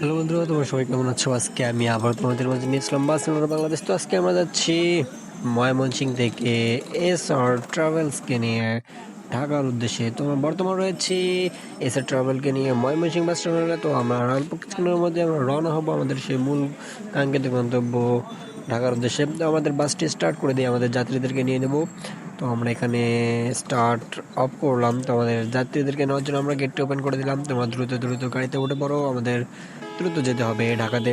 Hello বন্ধুরা, তোমার সবাই কেমন আছো? আজকে আমি আবার তোমাদের মাঝে নিয়েছিলাম বাস বাংলাদেশ। তো আজকে আমরা যাচ্ছি ময়মনসিং থেকে এস আর ট্রাভেলসকে নিয়ে ঢাকার উদ্দেশ্যে। তো বর্তমান রয়েছি এস আর ট্রাভেলকে নিয়ে ময়মনসিং বাস টার্মিনালে তো আমরা অল্প কিছুক্ষণের মধ্যে আমরা রওনা হব। আমাদের সেই মূল কাঙ্ক্ষিত গন্তব্য ঢাকার উদ্দেশ্যে। আমাদের বাসটি স্টার্ট করে দিয়ে আমাদের যাত্রীদেরকে নিয়ে নেব। তো আমরা এখানে স্টার্ট অফ করলাম। তো আমাদের যাত্রীদেরকে নেওয়ার জন্য আমরা গেটটি ওপেন করে দিলাম। তোমরা দ্রুত দ্রুত গাড়িতে উঠে পড়ো। আমাদের দ্রুত যেতে হবে ঢাকাতে।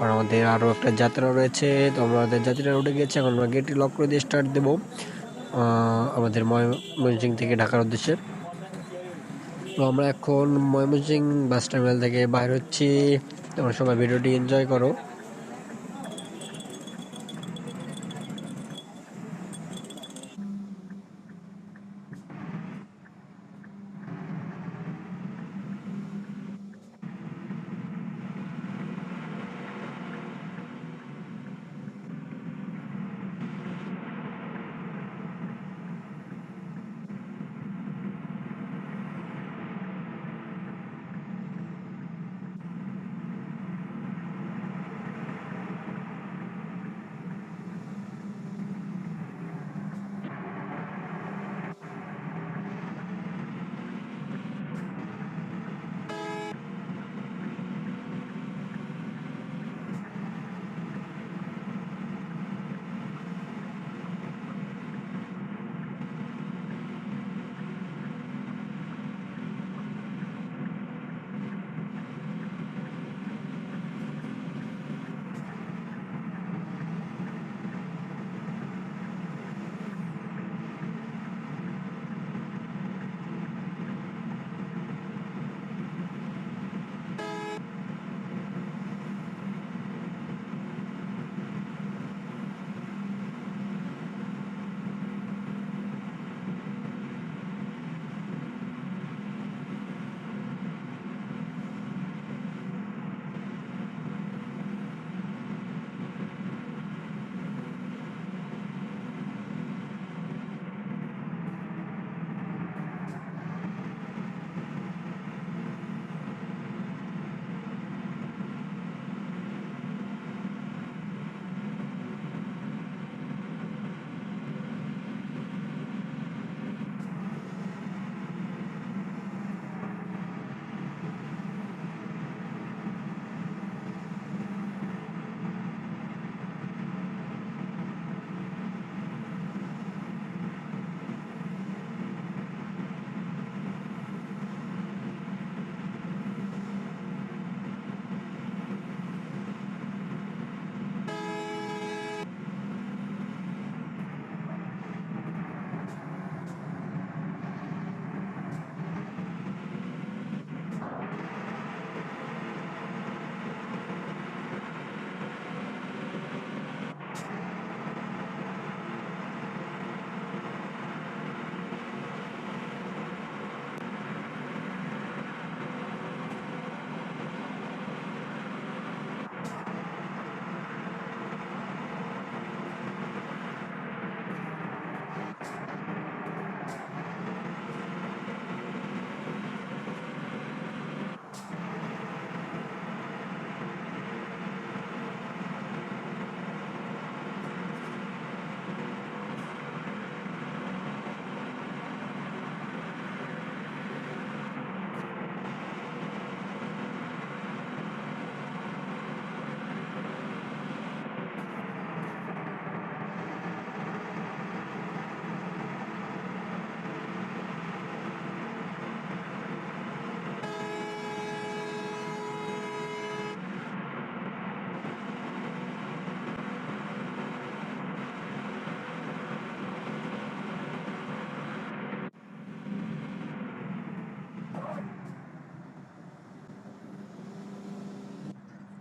আর আমাদের আরও একটা যাত্রা রয়েছে। তো আমাদের যাত্রীরা উঠে গেছে এখন আমরা গেটটি লক করে দিয়ে স্টার্ট দেবো। আমাদের ময়মনসিং থেকে ঢাকার উদ্দেশ্যে। তো আমরা এখন ময়মনসিং বাস টার্মিনাল থেকে বাইর হচ্ছি। তোমরা সবাই ভিডিওটি এনজয় করো।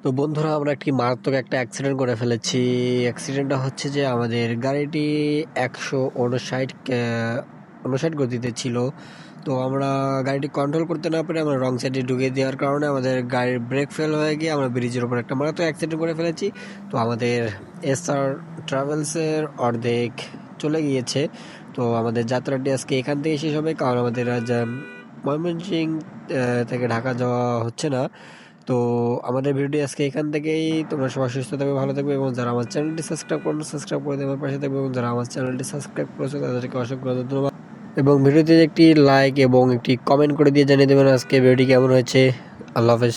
তো বন্ধুরা, আমরা একটি মারাত্মক একটা অ্যাক্সিডেন্ট করে ফেলেছি। অ্যাক্সিডেন্টটা হচ্ছে যে আমাদের গাড়িটি একশো উনষাট উনষাট গতিতে ছিল। তো আমরা গাড়িটি কন্ট্রোল করতে না পেরে আমরা রং সাইডে ঢুকে দেওয়ার কারণে আমাদের গাড়ির ব্রেক ফেল হয়ে গিয়ে আমরা ব্রিজের উপর একটা মারাত্মক অ্যাক্সিডেন্ট করে ফেলেছি। তো আমাদের এস আর ট্রাভেলসের অর্ধেক চলে গিয়েছে। তো আমাদের যাত্রাটি আজকে এখান থেকে শেষ হবে, কারণ আমাদের আজ ময়মনসিং থেকে ঢাকা যাওয়া হচ্ছে না। তো আমাদের ভিডিওটি আজকে এখান থেকেই। তোমরা সবাই সুস্থ থাকবে, ভালো থাকবে এবং যারা আমার চ্যানেলটি সাবস্ক্রাইব করো সাবস্ক্রাইব করে দেওয়ার পাশে থাকবে এবং যারা আমার চ্যানেলটি সাবস্ক্রাইব করেছ, তাদেরকে অসংখ্য ধন্যবাদ। এবং ভিডিওতে একটি লাইক এবং একটি কমেন্ট করে দিয়ে জানিয়ে দেবেন আজকে ভিডিওটি কেমন হয়েছে। আল্লাহ হাফেজ।